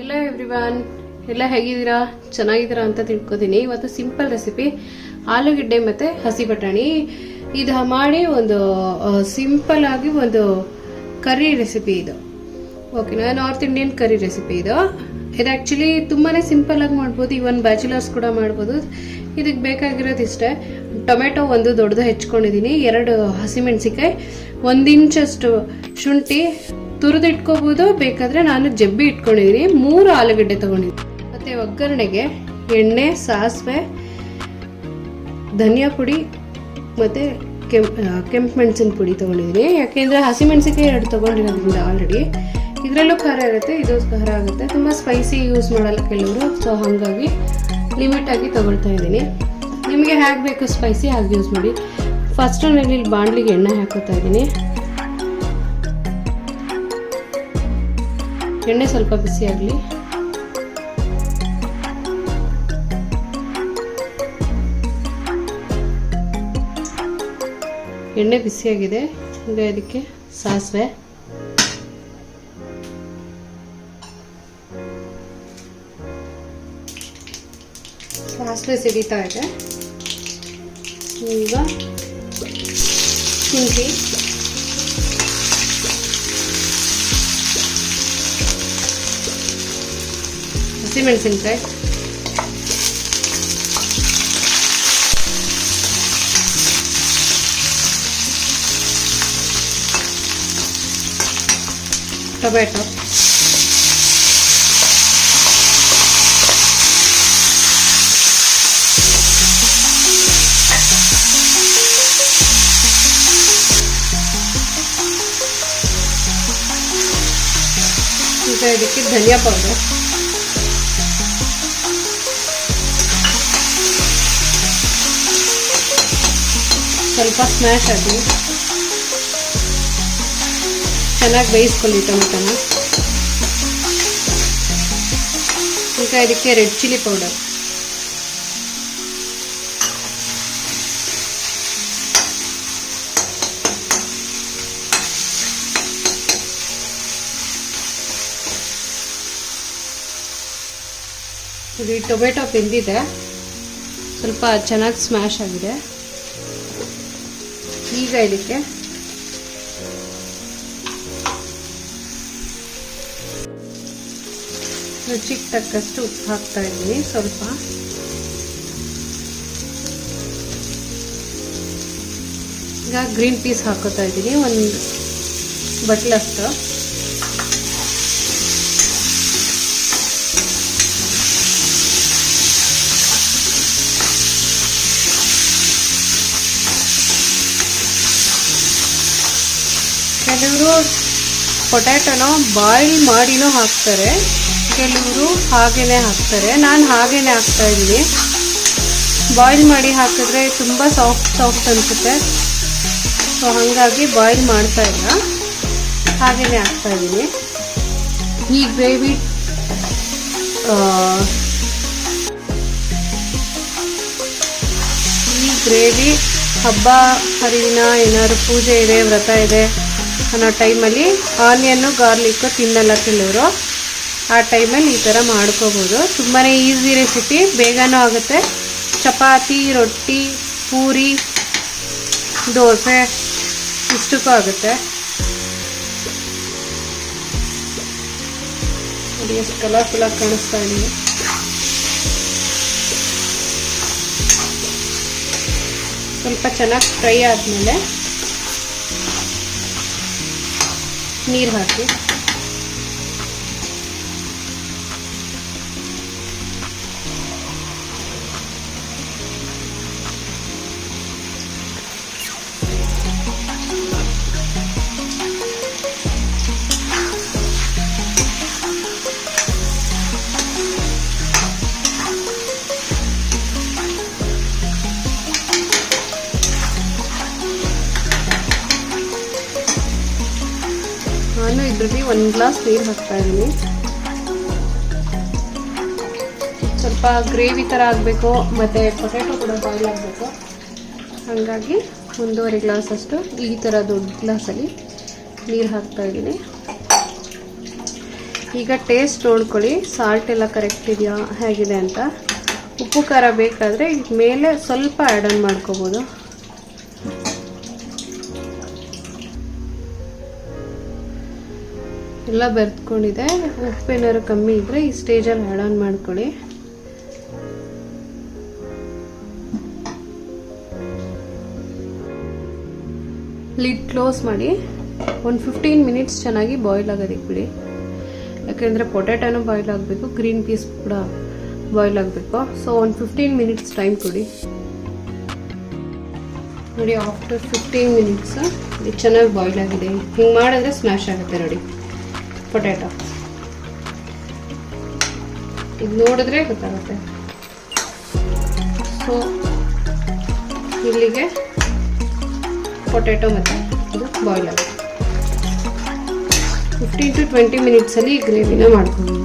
ಎಲ್ಲ ಎವ್ರಿವಾನ್ ಎಲ್ಲ ಹೇಗಿದ್ದೀರಾ? ಚೆನ್ನಾಗಿದ್ದೀರಾ ಅಂತ ತಿಳ್ಕೊತೀನಿ. ಇವತ್ತು ಸಿಂಪಲ್ ರೆಸಿಪಿ ಆಲೂಗೆಡ್ಡೆ ಮತ್ತು ಹಸಿ ಬಟಾಣಿ. ಇದು ಮಾಡಿ ಒಂದು ಸಿಂಪಲ್ ಒಂದು ಕರಿ ರೆಸಿಪಿ ಇದು. ಓಕೆನಾ ನಾರ್ತ್ ಇಂಡಿಯನ್ ಕರಿ ರೆಸಿಪಿ ಇದು. ಇದು ಆ್ಯಕ್ಚುಲಿ ತುಂಬಾ ಸಿಂಪಲ್ ಆಗಿ ಮಾಡ್ಬೋದು. ಇವನ್ ಬ್ಯಾಚುಲರ್ಸ್ ಕೂಡ ಮಾಡ್ಬೋದು. ಇದಕ್ಕೆ ಬೇಕಾಗಿರೋದು ಇಷ್ಟೇ. ಟೊಮೆಟೊ ಒಂದು ದೊಡ್ಡದು ಹೆಚ್ಕೊಂಡಿದ್ದೀನಿ ಎರಡು ಹಸಿಮೆಣಸಿಕಾಯಿ ಒಂದು ಇಂಚಷ್ಟು ಶುಂಠಿ ತುರಿದು ಇಟ್ಕೋಬೋದು ಬೇಕಾದರೆ ನಾನು ಜಬ್ಬಿ ಇಟ್ಕೊಂಡಿದ್ದೀನಿ ಮೂರು ಆಲೂಗಡ್ಡೆ ತಗೊಂಡಿದ್ದೀನಿ. ಮತ್ತು ಒಗ್ಗರಣೆಗೆ ಎಣ್ಣೆ, ಸಾಸಿವೆ, ಧನಿಯಾ ಪುಡಿ ಮತ್ತು ಕೆಂಪ್ ಕೆಂಪು ಮೆಣಸಿನ ಪುಡಿ ತೊಗೊಂಡಿದ್ದೀನಿ ಯಾಕೆಂದರೆ ಹಸಿಮೆಣಸಿಕಾಯಿ ಎರಡು ತೊಗೊಂಡಿರೋದ್ರಿಂದ ಆಲ್ರೆಡಿ ಇದರಲ್ಲೂ ಖಾರ ಇರುತ್ತೆ, ಇದು ಖಾರ ಆಗುತ್ತೆ. ತುಂಬ ಸ್ಪೈಸಿ ಯೂಸ್ ಮಾಡಲ್ಲ ಕೆಲವರು ಸೊ ಹಾಗಾಗಿ ಲಿಮಿಟಾಗಿ ತಗೊಳ್ತಾ ಇದ್ದೀನಿ. ನಿಮಗೆ ಹೇಗೆ ಬೇಕು ಸ್ಪೈಸಿ ಹಾಗೆ ಯೂಸ್ ಮಾಡಿ. ಫಸ್ಟು ನಾನು ಇಲ್ಲಿ ಬಾಣಲಿಗೆ ಎಣ್ಣೆ ಹಾಕೋತಾ ಇದ್ದೀನಿ. ಎಣ್ಣೆ ಸ್ವಲ್ಪ ಬಿಸಿ ಆಗಲಿ. ಎಣ್ಣೆ ಬಿಸಿಯಾಗಿದೆ ಈಗ ಇದಕ್ಕೆ ಸಾಸಿವೆ. ಸಾಸಿವೆ ಸಿಡಿತಾ ಇದೆ. ಈಗ ಶುಂಠಿ ಹಸಿಮೆಣಸಿನ್ಕಾಯಿ ಟೊಮೆಟೊ ಈಗ ಇದಕ್ಕೆ ಧನಿಯಾ ಪೌಡರ್ ಸ್ವಲ್ಪ ಸ್ಮ್ಯಾಶ್ ಹಾಕಿ ಚೆನ್ನಾಗಿ ಬೇಯಿಸ್ಕೊಳ್ಳಿ ಟೊಮೆಟೊನ. ಈಗ ಇದಕ್ಕೆ ರೆಡ್ ಚಿಲ್ಲಿ ಪೌಡರ್. ಇದು ಟೊಮೆಟೊ ಬೆಂದಿದೆ. ಸ್ವಲ್ಪ ಚೆನ್ನಾಗಿ ಸ್ಮ್ಯಾಶ್ ಆಗಿದೆ. ಈಗ ಇದಕ್ಕೆ ರುಚಿಗೆ ತಕ್ಕಷ್ಟು ಉಪ್ಪು ಹಾಕ್ತಾ ಇದ್ದೀನಿ ಸ್ವಲ್ಪ. ಈಗ ಗ್ರೀನ್ ಪೀಸ್ ಹಾಕೋತಾ ಇದ್ದೀನಿ ಒಂದು ಬಟ್ಲಷ್ಟು. ಕೆಲವರು ಪೊಟ್ಯಾಟೊನ ಬಾಯ್ಲ್ ಮಾಡಿನೂ ಹಾಕ್ತಾರೆ, ಕೆಲವರು ಹಾಗೇ ಹಾಕ್ತಾರೆ. ನಾನು ಹಾಗೇ ಹಾಕ್ತಾ ಇದ್ದೀನಿ. ಬಾಯ್ಲ್ ಮಾಡಿ ಹಾಕಿದ್ರೆ ತುಂಬ ಸಾಫ್ಟ್ ಸಾಫ್ಟ್ ಅನಿಸುತ್ತೆ. ಸೊ ಹಾಗಾಗಿ ಬಾಯ್ಲ್ ಮಾಡ್ತಾ ಇಲ್ಲ. ಹಾಗೇನೆ ಹಾಕ್ತಾ ಇದ್ದೀನಿ. ಈ ಗ್ರೇವಿ ಈ ಗ್ರೇವಿ ಹಬ್ಬ ಹರಿದಿನ ಏನಾದ್ರು ಪೂಜೆ ಇದೆ, ವ್ರತ ಇದೆ ಅನ್ನೋ ಟೈಮಲ್ಲಿ ಆನಿಯನ್ನು ಗಾರ್ಲಿಕ್ಕು ತಿನ್ನಲ್ಲ ಕೆಲವರು. ಆ ಟೈಮಲ್ಲಿ ಈ ಥರ ಮಾಡ್ಕೋಬೋದು. ತುಂಬಾ ಈಸಿ ರೆಸಿಪಿ. ಬೇಗನೂ ಆಗುತ್ತೆ. ಚಪಾತಿ, ರೊಟ್ಟಿ, ಪೂರಿ, ದೋಸೆ, ಇಷ್ಟಕ್ಕೂ ಆಗುತ್ತೆ. ನೋಡಿ, ಎಷ್ಟು ಕಲರ್ಫುಲ್ಲಾಗಿ ಕಾಣಿಸ್ತಾ ಇದೆ. ಸ್ವಲ್ಪ ಚೆನ್ನಾಗಿ ಫ್ರೈ ಆದಮೇಲೆ ನೀರು ಹಾಕಿ ಇದರಲ್ಲಿ ಒಂದು ಗ್ಲಾಸ್ ನೀರು ಹಾಕ್ತಾ ಇದ್ದೀನಿ ಸ್ವಲ್ಪ ಗ್ರೇವಿ ಥರ ಆಗಬೇಕು, ಮತ್ತು ಪೊಟ್ಯಾಟೊ ಕೂಡ ಬಾಯ್ಲ್ ಆಗಬೇಕು. ಹಾಗಾಗಿ ಒಂದೂವರೆ ಗ್ಲಾಸ್ ಅಷ್ಟು ಈ ಥರ ದೊಡ್ಡ ಗ್ಲಾಸಲ್ಲಿ ನೀರು ಹಾಕ್ತಾ ಇದ್ದೀನಿ ಈಗ ಟೇಸ್ಟ್ ನೋಡ್ಕೊಳ್ಳಿ ಸಾಲ್ಟ್ ಎಲ್ಲ ಕರೆಕ್ಟ್ ಇದೆಯಾ, ಹೇಗಿದೆ ಅಂತ. ಉಪ್ಪು ಖಾರ ಬೇಕಾದರೆ ಮೇಲೆ ಸ್ವಲ್ಪ ಆ್ಯಡ್ ಆನ್ ಮಾಡ್ಕೋಬೋದು. ಎಲ್ಲ ಬೆರೆದ್ಕೊಂಡಿದೆ. ಉಪ್ಪು ಏನಾದ್ರು ಕಮ್ಮಿ ಇದ್ದರೆ ಈ ಸ್ಟೇಜಲ್ಲಿ ಆನ್ ಮಾಡ್ಕೊಳ್ಳಿ. ಲಿಡ್ ಕ್ಲೋಸ್ ಮಾಡಿ. ಒಂದು ಫಿಫ್ಟೀನ್ ಮಿನಿಟ್ಸ್ ಚೆನ್ನಾಗಿ ಬಾಯ್ಲ್ ಆಗೋದಕ್ಕೆ ಬಿಡಿ. ಯಾಕೆಂದರೆ ಪೊಟ್ಯಾಟೋನೂ ಬಾಯ್ಲ್ ಆಗಬೇಕು ಗ್ರೀನ್ ಪೀಸ್ ಕೂಡ ಬಾಯ್ಲ್ ಆಗಬೇಕು. ಸೊ ಒಂದು ಫಿಫ್ಟೀನ್ ಮಿನಿಟ್ಸ್ ಟೈಮ್ ಕೊಡಿ. ನೋಡಿ ಆಫ್ಟರ್ ಫಿಫ್ಟೀನ್ ಮಿನಿಟ್ಸ್ ಇದು ಚೆನ್ನಾಗಿ ಬಾಯ್ಲ್ ಆಗಿದೆ. ಹಿಂಗೆ ಮಾಡಿದ್ರೆ ಸ್ಮ್ಯಾಶ್ ಆಗುತ್ತೆ ನೋಡಿ. ಪೊಟ್ಯಾಟೊ ಇದು ನೋಡಿದ್ರೆ ಗೊತ್ತಾಗುತ್ತೆ. ಸೊ ಇಲ್ಲಿಗೆ ಪೊಟ್ಯಾಟೊ ಮತ್ತು ಇದು ಬಾಯ್ಲ್ ಆಗುತ್ತೆ. ಫಿಫ್ಟೀನ್ ಟು ಟ್ವೆಂಟಿ ಮಿನಿಟ್ಸಲ್ಲಿ ಗ್ರೇವಿನ ಮಾಡ್ಕೊಂಡು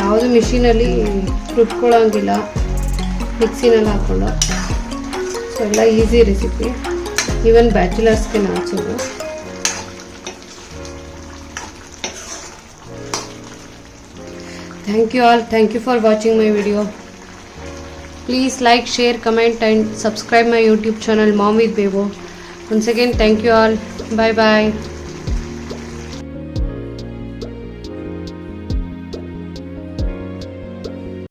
ಯಾವುದು ಮಿಷಿನಲ್ಲಿ ರುಬ್ಕೊಳ್ಳೋಂಗಿಲ್ಲ ಮಿಕ್ಸಿನಲ್ಲಿ ಹಾಕ್ಕೊಂಡು ಎಲ್ಲ easy recipe even ಬ್ಯಾಚುಲರ್ಸ್ಗೆ ನಾಚೋದು Thank you all. Thank you for watching my video. Please like, share, comment and subscribe my YouTube channel Mom with Bebo. Once again, thank you all. Bye bye.